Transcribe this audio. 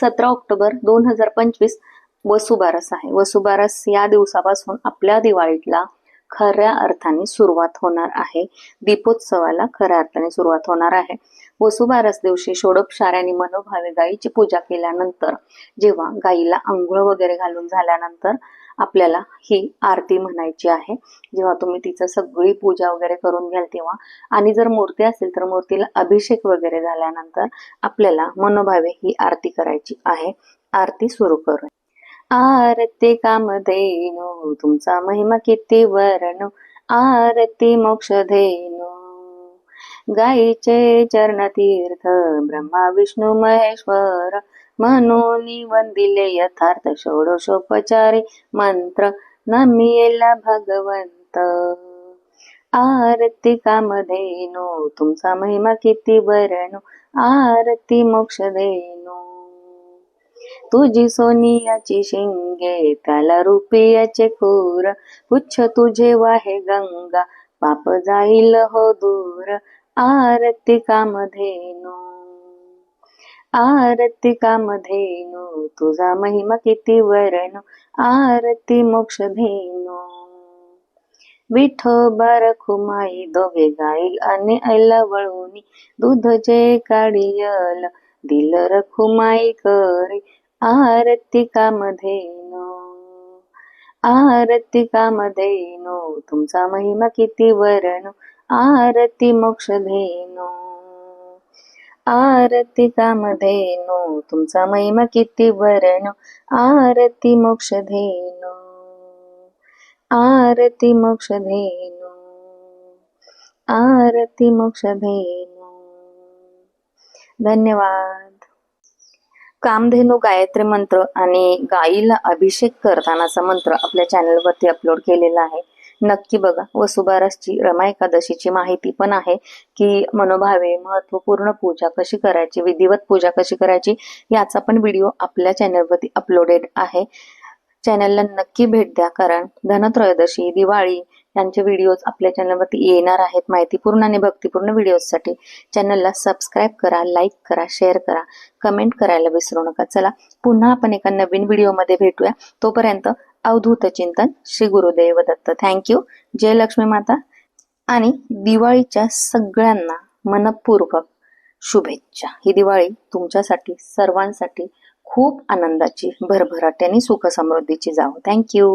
सतरा ऑक्टोबर दोन हजार पंचवीस वसुबारस आहे. वसुबारस या दिवसापासून आपल्या दिवाळीतला खऱ्या अर्थाने सुरुवात होणार आहे. दीपोत्सवाला खऱ्या अर्थाने सुरुवात होणार आहे. वसुबारस दिवशी षोडोपचाराने मनोभावे गायीची पूजा केल्यानंतर जेव्हा गायीला आंघोळ वगैरे घालून झाल्यानंतर आपल्याला ही आरती म्हणायची आहे. जेव्हा तुम्ही तिचं सगळी पूजा वगैरे करून घ्याल तेव्हा. आणि जर मूर्ती असेल तर मूर्तीला अभिषेक वगैरे झाल्यानंतर आपल्याला मनोभावे ही आरती करायची आहे. आरती सुरू करू आरती काम देनु तुमचा महिमा किती वर्ण आरती मोक्ष धेनु गायीचे चरण तीर्थ ब्रह्मा विष्णू महेश्वर. म्हणून वंदिले यथार्थ षोडशोपचारे मंत्र नमियेला भगवंत आरती कामधेनो तुमचा महिमा किती वर्ण आरती मोक्ष धेनु तुझी सोनियाची शिंगे त्याला रुपयाचे खूर पुच्छ तुझे वाहे गंगा पाप जाईल हो दूर आरती कामधेनु आरती मधेनु तुझा महिमा किती वरण आरती मोक्ष धेनु विठोबा रखुमाई दोघे गाई आणि ऐला वळूनी दूध जे काढियल दिल रखुमाई करे आरती कामधेनु. आरती कामधेनु तुमचा महिमा किती वरण आरती मोक्ष धेनु आरती कामधेनु तुमचा महिमा किती वर्ण आरती मोक्ष धेनु आरती मोक्ष धेनु आरती मोक्ष धेनु धन्यवाद. कामधेनू गायत्री मंत्र आणि गाईला अभिषेक करतानाचा मंत्र आपल्या चॅनलवरती अपलोड केलेला आहे. नक्की बघा. वसुबारसची रमा एकादशीची माहिती पण आहे की मनोभावे महत्त्वपूर्ण पूजा कशी करायची विधिवत पूजा कशी करायची याचा पण व्हिडिओ आपल्या चॅनलवरती अपलोडेड आहे. चॅनलला नक्की भेट द्या कारण धनत्रयोदशी दिवाळी यांचे व्हिडिओज आपल्या चॅनलवरती येणार आहेत. माहितीपूर्ण आणि भक्तिपूर्ण व्हिडिओजसाठी चॅनलला सबस्क्राईब करा लाईक करा शेअर करा कमेंट करायला विसरू नका. चला पुन्हा आपण एका नवीन व्हिडिओमध्ये भेटूया. तोपर्यंत अवधूत चिंतन श्री गुरुदेव दत्त. थँक्यू जय लक्ष्मी माता. आणि दिवाळीच्या सगळ्यांना मनपूर्वक शुभेच्छा. ही दिवाळी तुमच्यासाठी सर्वांसाठी खूप आनंदाची भरभराट्याने सुख समृद्धीची जावो थँक्यू